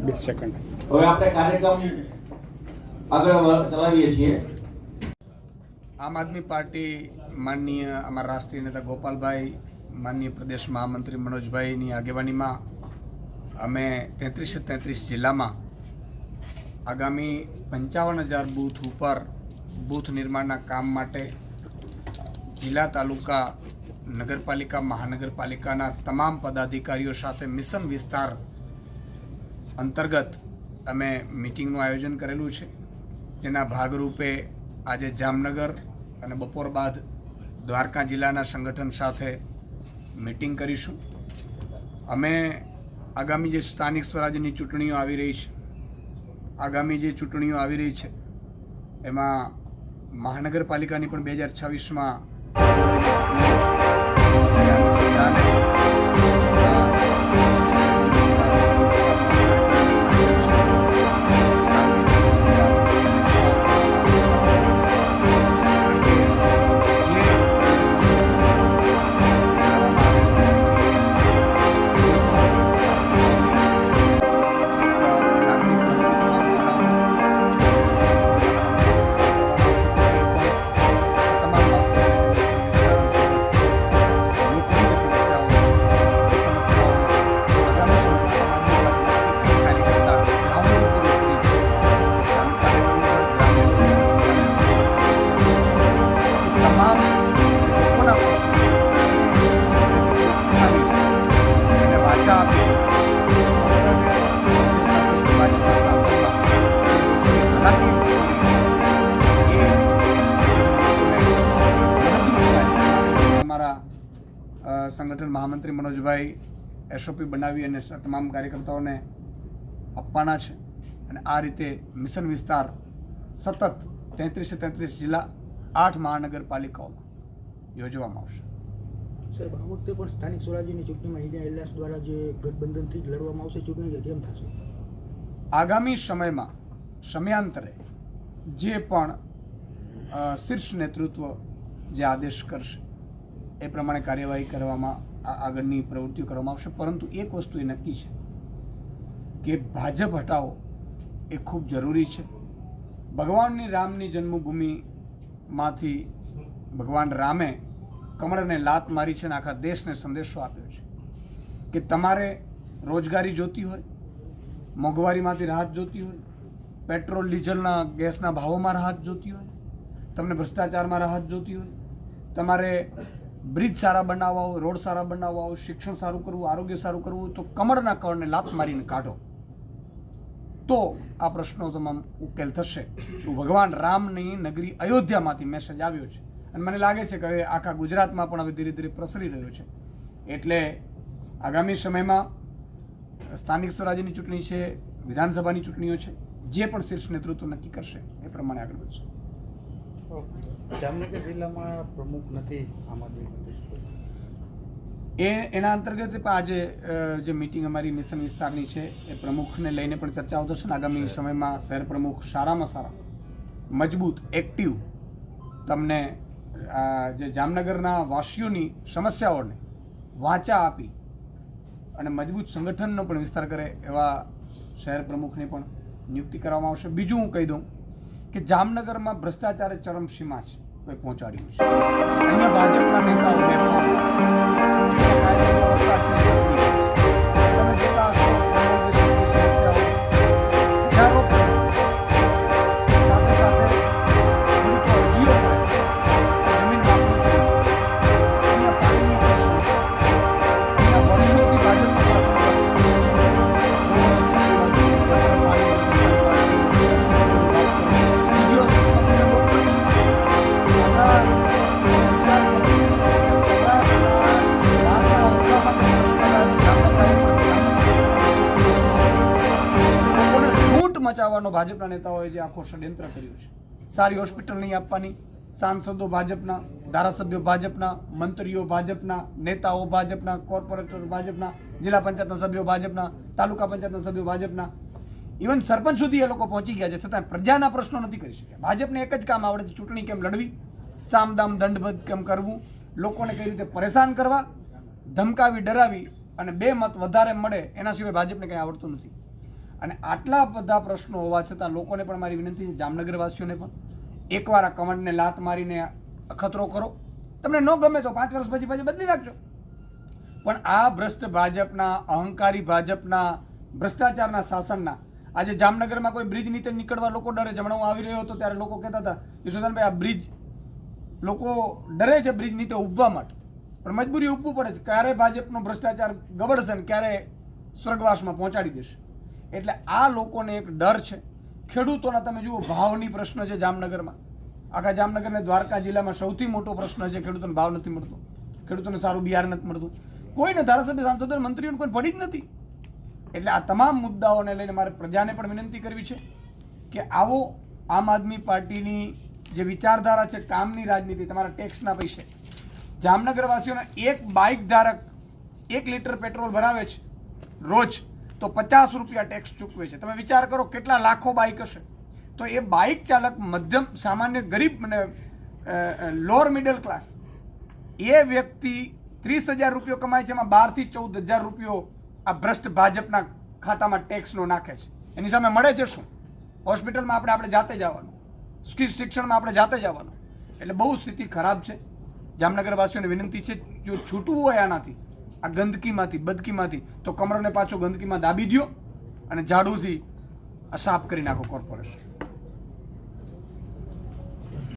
બે સેકન્ડ હવે આપણે કાર્યક્રમ આગળ ચલાવીએ છીએ. આમ આદમી પાર્ટી માનનીય અમારા રાષ્ટ્રીય નેતા ગોપાલભાઈ માનનીય પ્રદેશ મહામંત્રી મનોજભાઈની આગેવાનીમાં અમે તેત્રીસે તેત્રીસ જિલ્લામાં આગામી પંચાવન હજાર બૂથ ઉપર બૂથ નિર્માણના કામ માટે જિલ્લા તાલુકા નગરપાલિકા મહાનગરપાલિકાના તમામ પદાધિકારીઓ સાથે મિશન વિસ્તાર અંતર્ગત અમે મિટિંગનું આયોજન કરેલું છે, જેના ભાગરૂપે આજે જામનગર અને બપોર બાદ દ્વારકા જિલ્લાના સંગઠન સાથે મિટિંગ કરીશું. અમે આગામી જે સ્થાનિક સ્વરાજ્યની ચૂંટણીઓ આવી રહી છે, આગામી જે ચૂંટણીઓ આવી રહી છે, એમાં મહાનગરપાલિકાની પણ બે હજાર છવ્વીસમાં સંગઠન મહામંત્રી મનોજભાઈ એસઓપી બનાવી અને તમામ કાર્યકર્તાઓને આપવાના છે. અને આ રીતે મિશન વિસ્તાર સતત તેત્રીસે તેત્રીસ જિલ્લા આઠ મહાનગરપાલિકાઓમાં યોજવામાં આવશે. સાહેબ આ વખતે પણ સ્થાનિક સ્વરાજ્યની ચૂંટણીમાં ઇન્ડિયા એલાયન્સ દ્વારા જે ગઠબંધનથી જ લડવામાં આવશે ચૂંટણી કેમ થશે? આગામી સમયમાં સમયાંતરે જે પણ શીર્ષ નેતૃત્વ જે આદેશ કરશે એ પ્રમાણે કાર્યવાહી કરવામાં આગળની પ્રવૃત્તિઓ કરવામાં આવશે. પરંતુ એક વસ્તુ એ નક્કી છે કે ભાજપ હટાવો એ ખૂબ જરૂરી છે. ભગવાનની રામની જન્મભૂમિમાંથી ભગવાન રામે કમળને લાત મારી છે અને આખા દેશને સંદેશો આપ્યો છે કે તમારે રોજગારી જોતી હોય, મોંઘવારીમાંથી રાહત જોતી હોય, પેટ્રોલ, ડીઝલના ગેસના ભાવોમાં રાહત જોતી હોય, તમને ભ્રષ્ટાચારમાં રાહત જોતી હોય, તમારે બ્રિજ સારા બનાવવા રોડ સારા બનાવવા શિક્ષણ સારું કરવું, આરોગ્ય સારું કરવું, તો કમળના કળને લાત મારીને કાઢો. તો આ પ્રશ્નો તમામ ઉકેલ થશે. ભગવાન રામની નગરી અયોધ્યામાંથી મેસેજ આવ્યો છે. અને મને લાગે છે કે હવે આખા ગુજરાતમાં પણ હવે ધીરે ધીરે પ્રસરી રહ્યો છે. એટલે આગામી સમયમાં સ્થાનિક સ્વરાજ્યની ચૂંટણી છે, વિધાનસભાની ચૂંટણીઓ છે, જે પણ શીર્ષ નેતૃત્વ નક્કી કરશે, એ પ્રમાણે આગળ વધશે. જામનગર જિલ્લામાં પ્રમુખ નથી આમ આદમી એ એના અંતર્ગત પણ આજે જે મિટિંગ અમારી મિશન વિસ્તારની છે એ પ્રમુખને લઈને પણ ચર્ચાઓ થશે ને આગામી સમયમાં શહેર પ્રમુખ સારામાં સારા મજબૂત એક્ટિવ તમને જે જામનગરના વાસીઓની સમસ્યાઓને વાંચા આપી અને મજબૂત સંગઠનનો પણ વિસ્તાર કરે એવા શહેર પ્રમુખને પણ નિયુક્તિ કરવામાં આવશે. બીજું હું કહી દઉં કે જામનગરમાં ભ્રષ્ટાચારે ચરમસીમા છે. કોઈ પહોંચાડ્યું છે અહીંયા ભાજપના નેતાઓ બેઠા. છે મચાવવાનો ભાજપના નેતાઓએ જે આખો ષડયંત્ર કર્યું છે. સારી હોસ્પિટલ નહીં આપવાની, સાંસદો ભાજપના, ધારાસભ્યો ભાજપના, મંત્રીઓ ભાજપના, નેતાઓ ભાજપના, કોર્પોરેટર ભાજપના, જિલ્લા પંચાયતના સભ્યો ભાજપના, તાલુકા પંચાયતના સભ્યો ભાજપના. ઇવન સરપંચ સુધી એ લોકો પહોંચી ગયા છે, છતાં પ્રજાના પ્રશ્નો નથી કરી શક્યા. ભાજપને એક જ કામ આવડે છે, ચૂંટણી કેમ લડવી? સામદામ દંડબદ્ધ કેમ કરવું? લોકોને કઈ રીતે પરેશાન કરવા? ધમકાવી, ડરાવી અને બે મત વધારે મળે એના સિવાય ભાજપને કંઈ આવડતું નથી. અને આટલા બધા પ્રશ્નો હોવા છતાં લોકોને પણ મારી વિનંતી છે, જામનગરવાસીઓને પણ. એકવાર આ કમંડને લાત મારીને અખતરો કરો. તમને ન ગમે તો પાંચ વર્ષ પછી પછી બદલી નાખજો. પણ આ ભ્રષ્ટ ભાજપના, અહંકારી ભાજપના, ભ્રષ્ટાચારના શાસનના, આજે જામનગરમાં કોઈ બ્રિજ નીચે નીકળવા લોકો ડરે છે. હમણાં હું આવી રહ્યો હતો ત્યારે લોકો કહેતા હતા યશોદાનભાઈ આ બ્રિજ લોકો ડરે છે બ્રિજ નીચે ઉભવા માટે. પણ મજબૂરી ઉભવું પડે છે. ક્યારે ભાજપનો ભ્રષ્ટાચાર ગબડશે ને ક્યારે સ્વર્ગવાસમાં પહોંચાડી દેશે? એટલે આ લોકોને એક ડર છે. ખેડૂતોના તમે જુઓ, ભાવની પ્રશ્ન છે જામનગરમાં. આખા જામનગર ને દ્વારકા જિલ્લામાં સૌથી મોટો પ્રશ્ન છે ખેડૂતોને ભાવ નથી મળતો. ખેડૂતોને સારું બિહાર નથી મળતું. કોઈને ધારાસભ્ય, સાંસદો મંત્રીઓને કોઈ પડી જ નથી. એટલે આ તમામ મુદ્દાઓને લઈને મારે પ્રજાને પણ વિનંતી કરવી છે કે આવો આમ આદમી પાર્ટીની જે વિચારધારા છે, કામની રાજનીતિ, તમારા ટેક્સના પૈસે. જામનગરવાસીઓના એક બાઇક ધારક એક લીટર પેટ્રોલ ભરાવે છે રોજ. તો પચાસ રૂપિયા ટેક્સ ચૂકવે છે. તમે વિચાર કરો કેટલા લાખો બાઇક હશે. તો એ બાઇક ચાલક મધ્યમ, સામાન્ય, ગરીબ અને લોઅર મિડલ ક્લાસ એ વ્યક્તિ ત્રીસ હજાર રૂપિયો કમાય છે, એમાં બારથી ચૌદ હજાર રૂપિયો આ ભ્રષ્ટ ભાજપના ખાતામાં ટેક્સનો નાખે છે. એની સામે મળે છે શું? હોસ્પિટલમાં આપણે આપણે જાતે જવાનું સ્કીલ શિક્ષણમાં આપણે જાતે જવાનું એટલે બહુ સ્થિતિ ખરાબ છે. જામનગરવાસીઓને વિનંતી છે, જો છૂટવું હોય આનાથી આ ગંદકીમાંથી, બદકીમાંથી, તો કમરને પાછો ગંદકીમાં દાબી દ્યો અને ઝાડુથી આ સાફ કરી નાખો કોર્પોરેશન